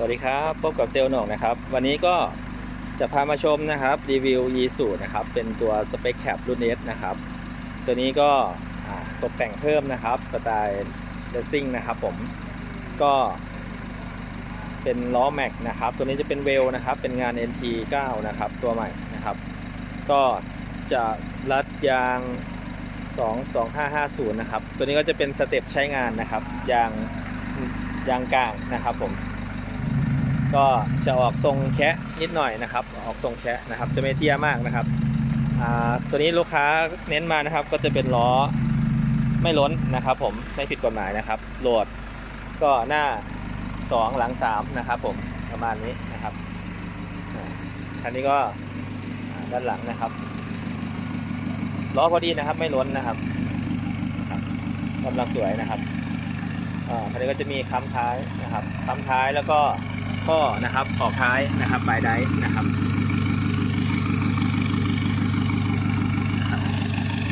สวัสดีครับพบกับเซลล์หนองนะครับ วันนี้ก็จะพามาชมนะครับรีวิว e สูนะครับ เป็นตัวสเปคแคปรุ่น S นะครับ ตัวนี้ก็ตกแต่งเพิ่มนะครับสไตล์เ a ซิ่งนะครับผมก็เป็นล้อแม็กนะครับ ตัวนี้จะเป็นเวลนะครับ เป็นงาน NT 9 นะครับ ตัวใหม่นะครับ ก็จะรัดยาง 22550 นะครับ ตัวนี้ก็จะเป็นสเต็ปใช้งานนะครับ ยางยางกลางนะครับผม ก็จะออกทรงแคะนิดหน่อยนะครับ ออกทรงแคะนะครับ จะไม่เตี้ยมากนะครับตัวนี้ลูกค้าเน้นมานะครับ ก็จะเป็นล้อไม่ล้นนะครับ ผมไม่ผิดกฎหมายนะครับโหลดก็หน้า 2 หลัง 3 นะครับ ผมประมาณนี้นะครับคันนี้ก็ด้านหลังนะครับล้อพอดีนะครับ ไม่ล้นนะครับกำลังสวยนะครับคันนี้ก็จะมีค้ำท้ายนะครับค้ำท้ายแล้วก็ ข้อนะครับออกท้ายนะครับปลายไดนะครับ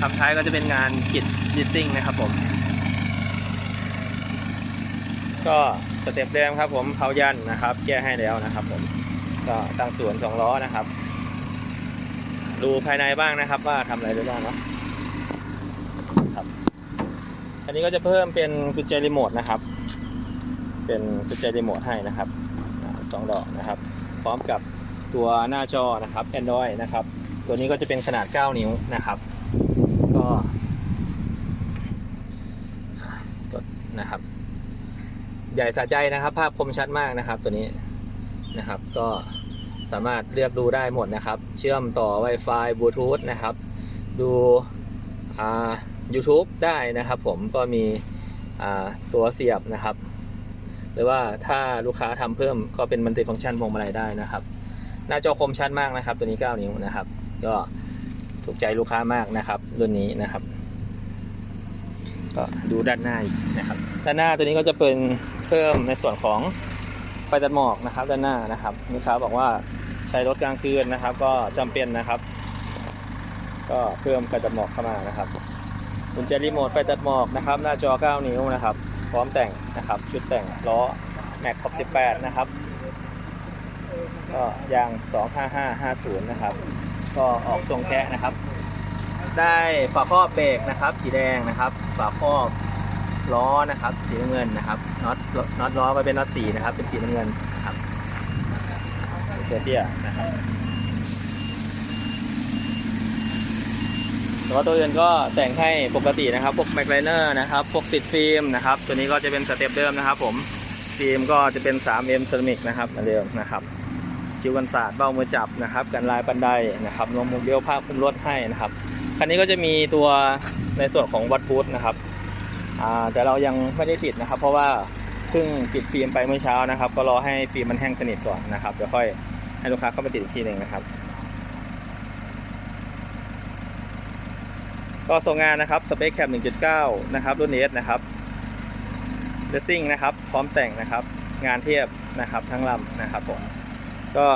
ค้ำท้ายก็จะเป็นงานกิดดิสซิ่งนะครับผม ก็สเต็ปเดิมครับผมเขายันนะครับ แก้ให้แล้วนะครับผมก็ตั้งส่วนสองล้อนะครับ ดูภายในบ้างนะครับ ว่าทำอะไรได้บ้างเนาะครับอันนี้ก็จะเพิ่มเป็นกุญแจรีโมทนะครับ เป็นกุญแจรีโมทให้นะครับ อ่าสองดอกนะครับ พร้อมกับตัวหน้าจอนะครับ Android นะครับ ตัวนี้ก็จะเป็นขนาด 9 นิ้วนะครับ ก็กดนะครับ ใหญ่สะใจนะครับ ภาพคมชัดมากนะครับตัวนี้นะครับ ก็สามารถเลือกดูได้หมดนะครับ เชื่อมต่อ Wi-Fi บลูทูธนะครับ ดูอ่า YouTube ได้นะครับผมก็มีอ่าตัวเสียบนะครับ หรือว่าถ้าลูกค้าทำเพิ่มก็เป็นมัลติฟังก์ชันพวงมาลัยได้นะครับ หน้าจอคมชัดมากนะครับ ตัวนี้ 9 นิ้วนะครับ ก็ถูกใจลูกค้ามากนะครับรุ่นนี้นะครับ ก็ดูด้านหน้าอีกนะครับ ด้านหน้าตัวนี้ก็จะเป็นเพิ่มในส่วนของไฟตัดหมอกนะครับ ด้านหน้านะครับลูกค้าบอกว่าใช้รถกลางคืนนะครับ ก็จำเป็นนะครับ ก็เพิ่มไฟตัดหมอกเข้ามานะครับกุญแจรีโมทไฟตัดหมอกนะครับ หน้าจอ 9 นิ้วนะครับ ร้อมแต่งนะครับ ชุดแต่งล้อแม็กขอบ18 นะครับ ก็ยาง 25550 นะครับ ก็ออกทรงแคะนะครับ ได้ฝาครอบเบรกนะครับ สีแดงนะครับ ฝาครอบล้อนะครับ สีน้ำเงินนะครับน็อตน็อตล้อก็เป็นน็อตสีนะครับ เป็นสีน้ำเงินนะครับตัวเตี้ยนะครับ แต่ว่าตัวอื่นก็แต่งให้ปกตินะครับ พวกแม็กไลเนอร์นะครับ พวกติดฟิล์มนะครับ ตัวนี้ก็จะเป็นสเต็ปเดิมนะครับผม ฟิล์มก็จะเป็น 3M เซรามิกนะครับเดิมนะครับ คิวกันศาสตร์เบ้ามือจับนะครับ กันลายบันไดนะครับรวมมุมเบี้ยวภาพคุมรถให้นะครับ คันนี้ก็จะมีตัวในส่วนของวัดพุทนะครับ แต่เรายังไม่ได้ติดนะครับ เพราะว่าเพิ่งติดฟิล์มไปเมื่อเช้านะครับ ก็รอให้ฟิล์มมันแห้งสนิทก่อนนะครับเดี๋ยวค่อยให้ลูกค้าเข้ามาติดอีกทีหนึ่งนะครับ ก็ส่งงานนะครับสเปคแคป1.9 นะครับรุ่นเอสนะครับเดซิ่งนะครับ พร้อมแต่งนะครับ งานเทียบนะครับทั้งลำนะครับผมก็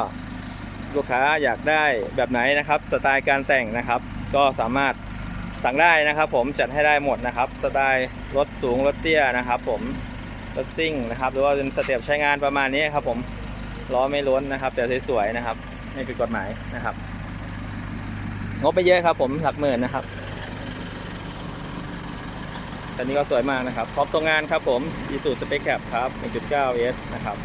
ลูกค้าอยากได้แบบไหนนะครับ สไตล์การแต่งนะครับ ก็สามารถสั่งได้นะครับ ผมจัดให้ได้หมดนะครับ สไตล์รถสูงรถเตี้ยนะครับ ผมรถซิ่งนะครับหรือว่าเป็นสเต็ปใช้งานประมาณนี้ครับ ผมล้อไม่ล้นนะครับ แต่สวยๆนะครับไม่ผิดกฎหมายนะครับ งบไปเยอะครับ ผมหลักหมื่นนะครับ คันนี้ก็สวยมากนะครับพร้อมส่งงานครับผม i s u z u Spec Cap ครับ 1.9S นะครับ